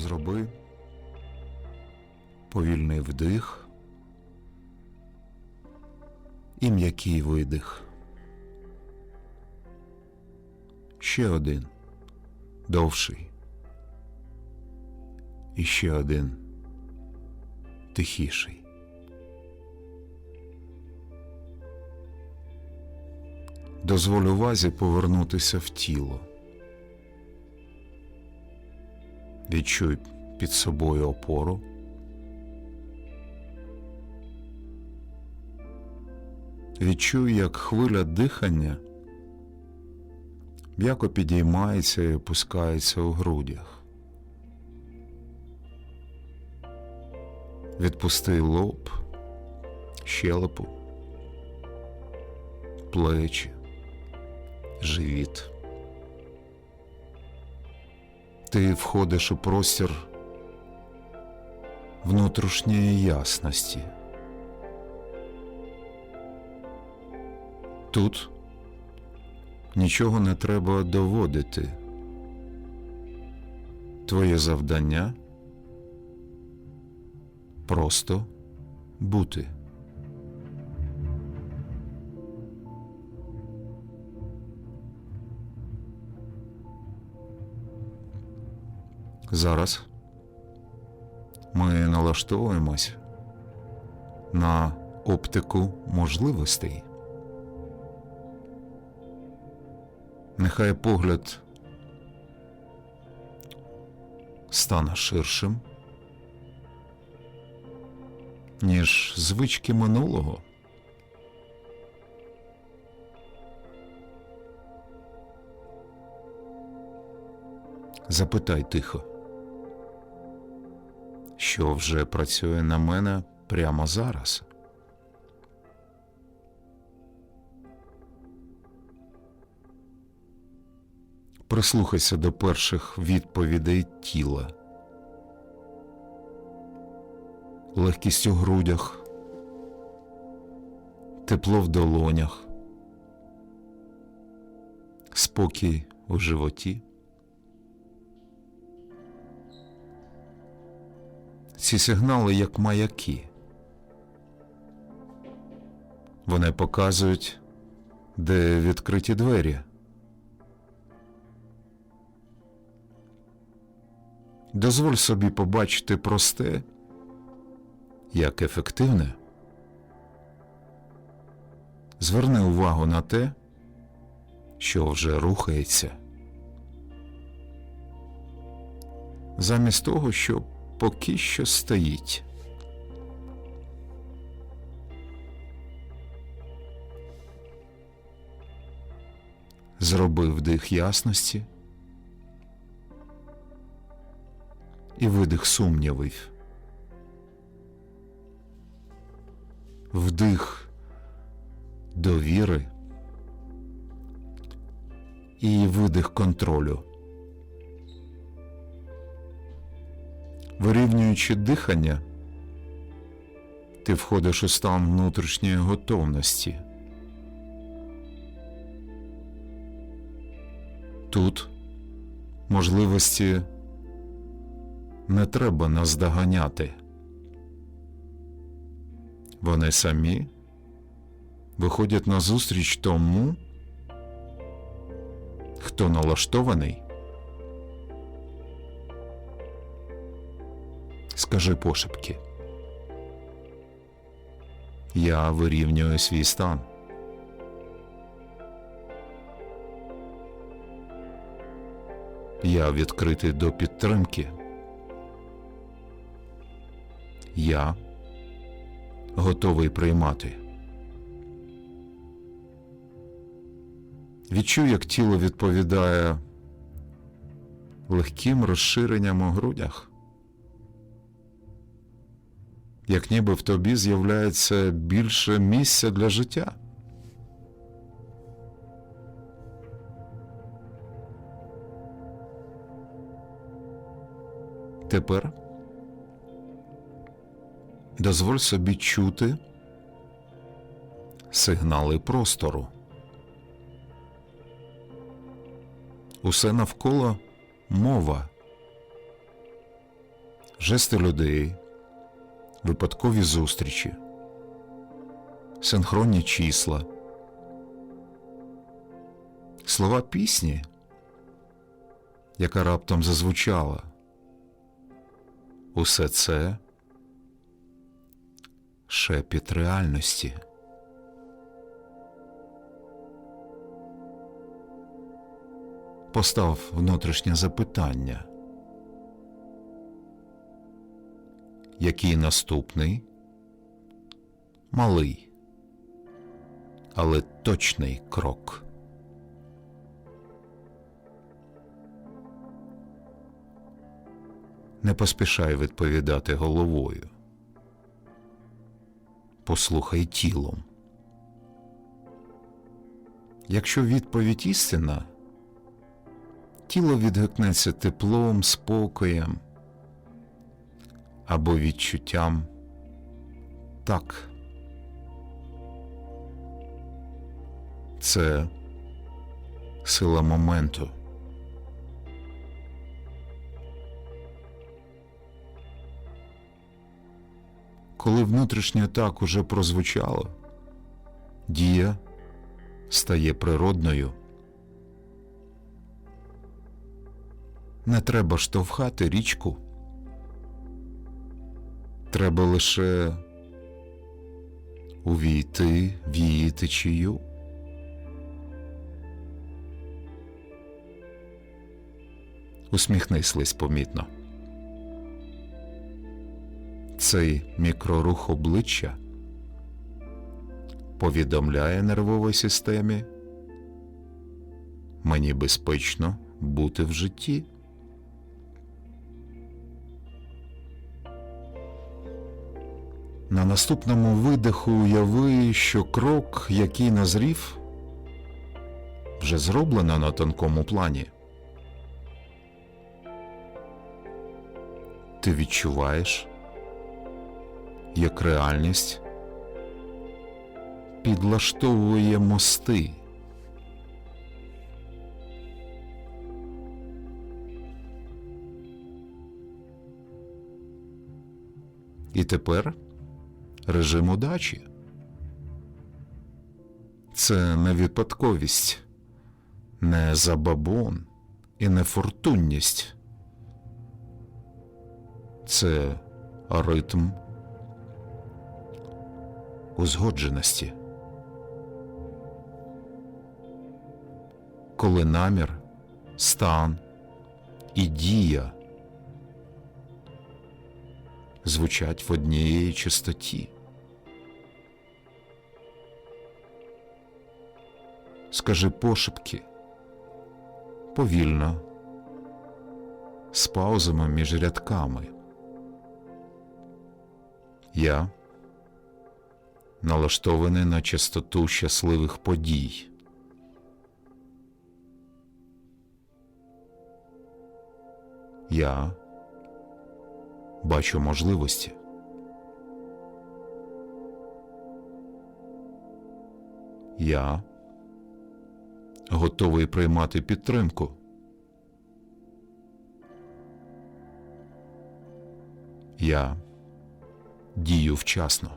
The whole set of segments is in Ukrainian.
Зроби повільний вдих і м'який видих. Ще один довший. І ще один тихіший. Дозволь увазі повернутися в тіло. Відчуй під собою опору. Відчуй, як хвиля дихання м'яко підіймається і опускається у грудях. Відпусти лоб, щелепу, плечі, живіт. Ти входиш у простір внутрішньої ясності. Тут нічого не треба доводити. Твоє завдання просто бути. Зараз ми налаштовуємось на оптику можливостей. Нехай погляд стане ширшим, ніж звички минулого. Запитай тихо, що вже працює на мене прямо зараз. Прислухайся до перших відповідей тіла. Легкість у грудях, тепло в долонях, спокій у животі. Ці сигнали як маяки. Вони показують, де відкриті двері. Дозволь собі побачити просте, як ефективне. Зверни увагу на те, що вже рухається. Замість того, що поки що стоїть. Зроби вдих ясності. і видих сумнівів. Вдих довіри і видих контролю. Вирівнюючи дихання, ти входиш у стан внутрішньої готовності. Тут можливості не треба наздоганяти. Вони самі виходять назустріч тому, хто налаштований. Скажи пошепки. Я вирівнюю свій стан. Я відкритий до підтримки. Я готовий приймати. Відчуй, як тіло відповідає легким розширенням у грудях, як ніби в тобі з'являється більше місця для життя. Тепер дозволь собі чути сигнали простору. Усе навколо мова. жести людей, випадкові зустрічі, синхронні числа, слова пісні, яка раптом зазвучала. Усе це шепіт реальності. Постав внутрішнє запитання. Який наступний? Малий, але точний крок. Не поспішай відповідати головою. Послухай тілом. Якщо відповідь істина, тіло відгукнеться теплом, спокоєм або відчуттям так. Це сила моменту. Коли внутрішнє так уже прозвучало, дія стає природною. Не треба штовхати річку. Треба лише увійти в її течію. Усміхнись лись помітно. Цей мікрорух обличчя повідомляє нервовій системі мені безпечно бути в житті. Наступному видиху уяви, що крок, який назрів, вже зроблено на тонкому плані. Ти відчуваєш, як реальність підлаштовує мости. І тепер режим удачі. Це не випадковість, не забабон і не фортунність. Це ритм узгодженості. Коли намір, стан і дія звучать в однієї чистоті. Скажи пошепки, повільно, з паузами між рядками. Я налаштований на частоту щасливих подій. Я бачу можливості. Я готовий приймати підтримку. Я дію вчасно.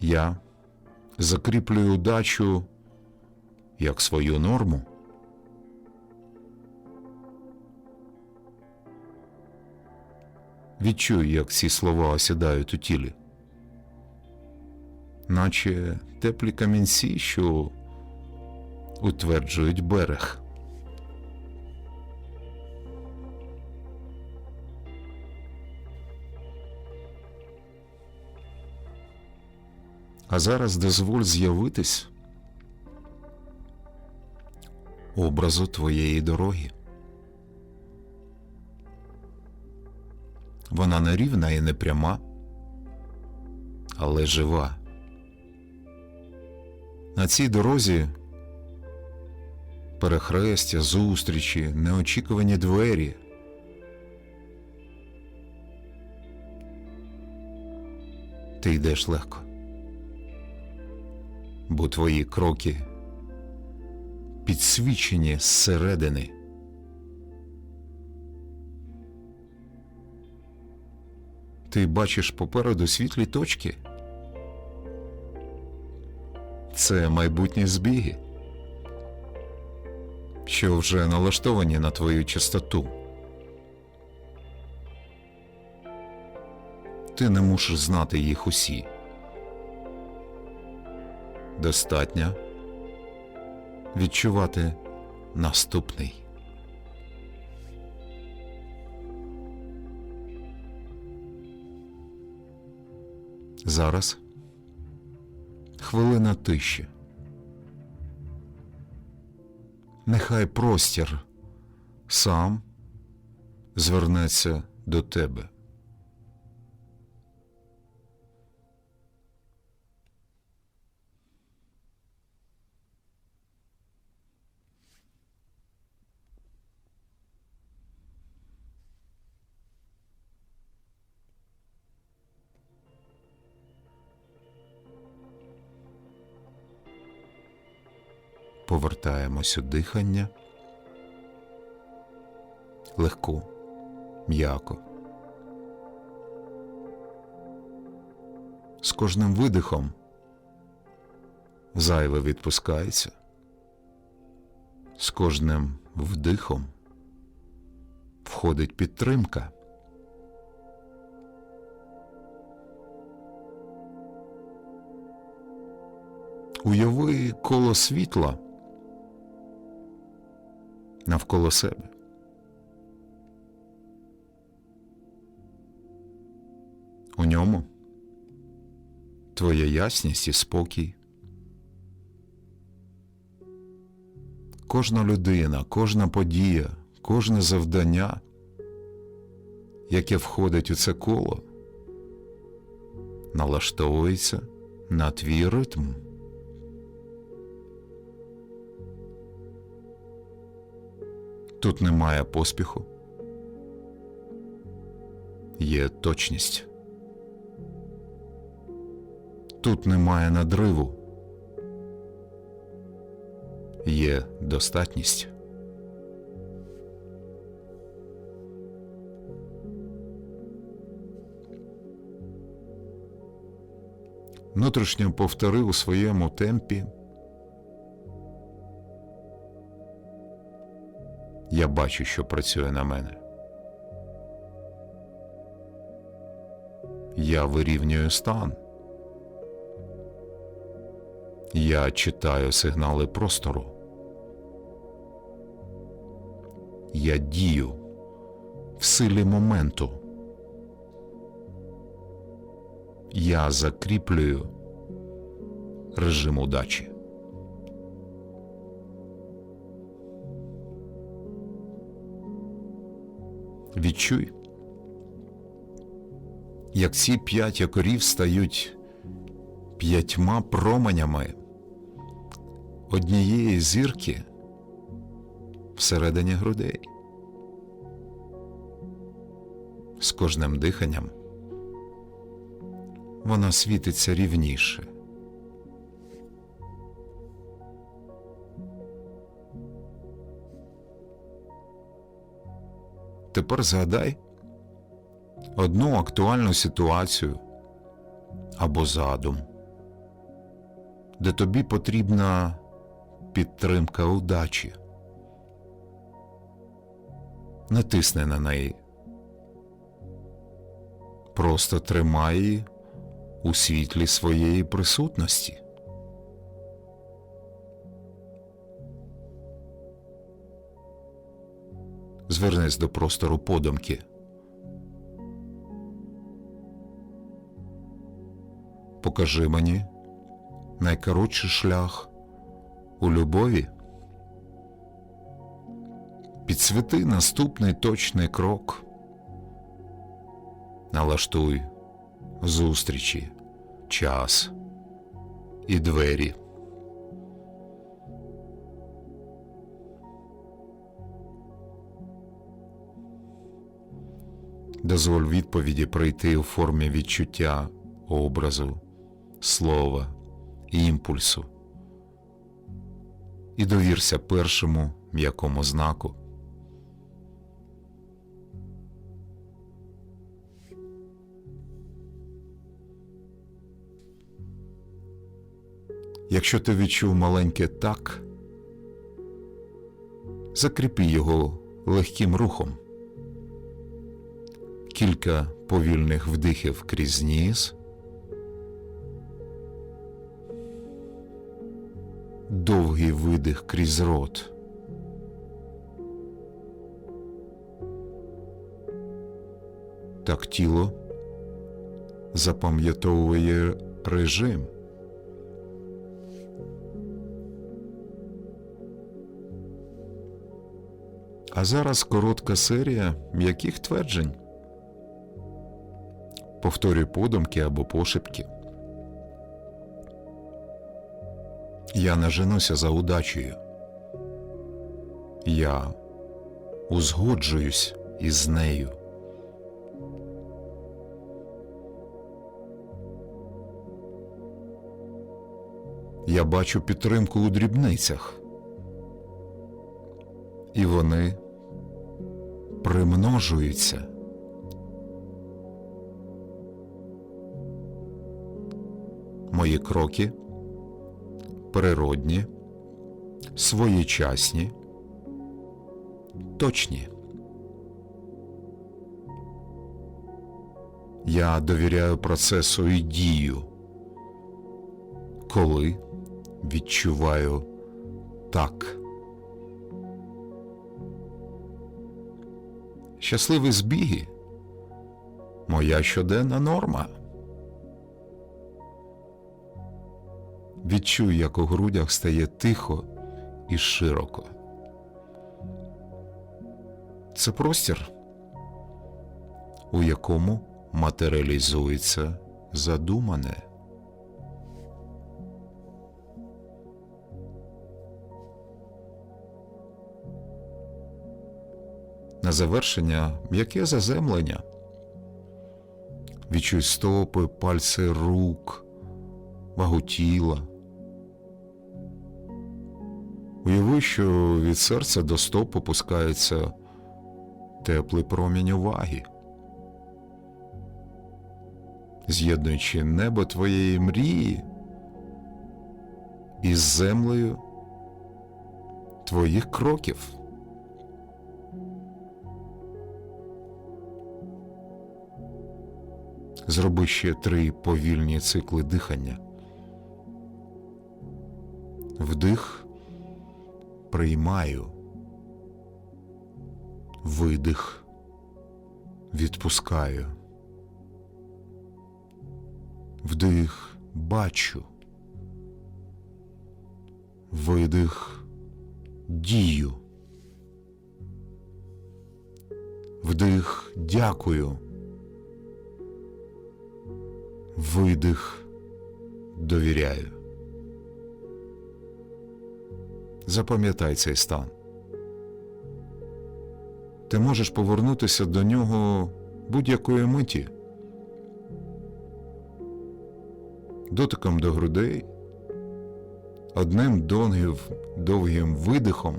Я закріплюю удачу як свою норму. Відчуй, як ці слова осідають у тілі, наче теплі камінці, що утверджують берег. А зараз дозволь з'явитись образу твоєї дороги. Вона не рівна і не пряма, але жива. На цій дорозі перехрестя, зустрічі, неочікувані двері. Ти йдеш легко, бо твої кроки підсвічені зсередини. Ти бачиш попереду світлі точки. Це майбутні збіги, що вже налаштовані на твою частоту. Ти не мусиш знати їх усі. Достатньо відчувати наступний. Зараз хвилина тиші. Нехай простір сам звернеться до тебе. Повертаємось у дихання. Легко, м'яко. З кожним видихом зайве відпускається. З кожним вдихом входить підтримка. Уяви коло світла навколо себе. У ньому твоя ясність і спокій. Кожна людина, кожна подія, кожне завдання, яке входить у це коло, налаштовується на твій ритм. Тут немає поспіху. Є точність. Тут немає надриву. Є достатність. Внутрішньо повтори у своєму темпі. Я бачу, що працює на мене. Я вирівнюю стан. Я читаю сигнали простору. Я дію в силі моменту. Я закріплюю режим удачі. Відчуй, як ці п'ять якорів стають п'ятьма променями однієї зірки всередині грудей. З кожним диханням вона світиться рівніше. Тепер згадай одну актуальну ситуацію або задум, де тобі потрібна підтримка удачі. Не тисни на неї. Просто тримай її у світлі своєї присутності. Звернись до простору подумки. Покажи мені найкоротший шлях у любові. Підсвіти наступний точний крок. Налаштуй зустрічі, час і двері. дозволь відповіді прийти у формі відчуття, образу, слова, імпульсу. І довірся першому м'якому знаку. Якщо ти відчув маленьке так, закріпи його легким рухом. Кілька повільних вдихів крізь ніс. Довгий видих крізь рот. Так тіло запам'ятовує режим. А зараз коротка серія м'яких тверджень. Повторюй подумки або пошепки. Я не женуся за удачею. Я узгоджуюсь із нею. Я бачу підтримку у дрібницях. І вони примножуються. Мої кроки природні, своєчасні, точні. Я довіряю процесу і дію, коли відчуваю так. Щасливі збіги моя щоденна норма. Відчуй, як у грудях стає тихо і широко. Це простір, у якому матеріалізується задумане. На завершення м'яке заземлення. Відчуй стопи, пальці рук, вагу тіла. Уяви, що від серця до стоп опускається теплий промінь уваги, з'єднуючи небо твоєї мрії із землею твоїх кроків. Зроби ще три повільні цикли дихання. Вдих приймаю. Видих відпускаю. Вдих бачу. Видих дію. Вдих дякую. Видих довіряю. Запам'ятай цей стан. Ти можеш повернутися до нього будь-якої миті. Дотиком до грудей, одним донгів, довгим видихом,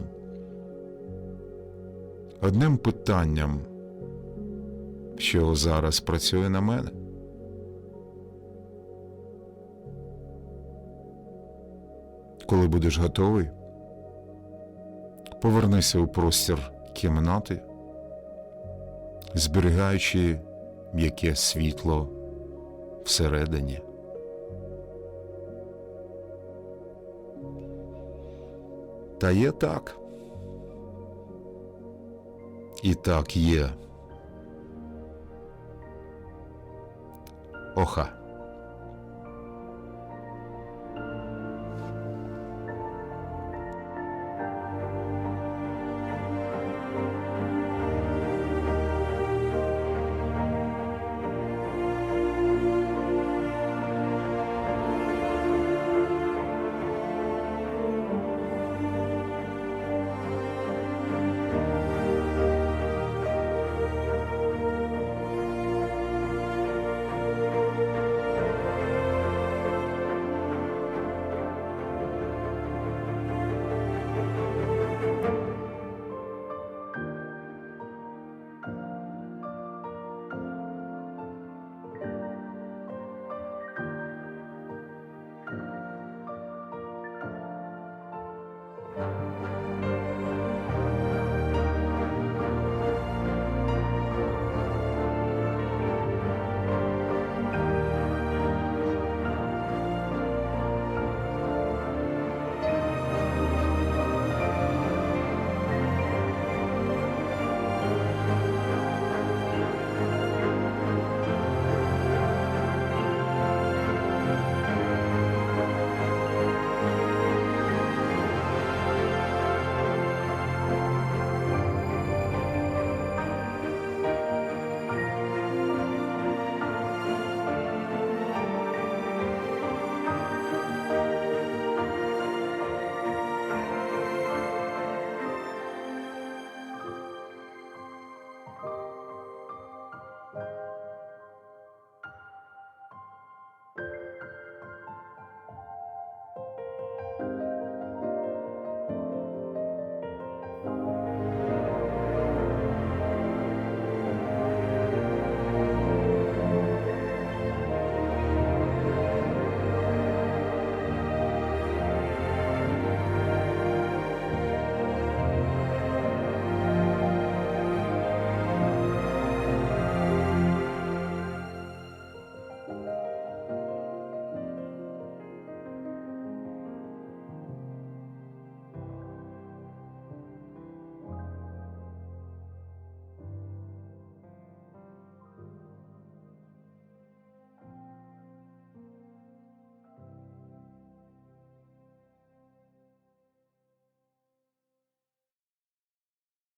одним питанням, що зараз працює на мене. Коли будеш готовий, повернися у простір кімнати, зберігаючи м'яке світло всередині. Та є так. І так є. Оха.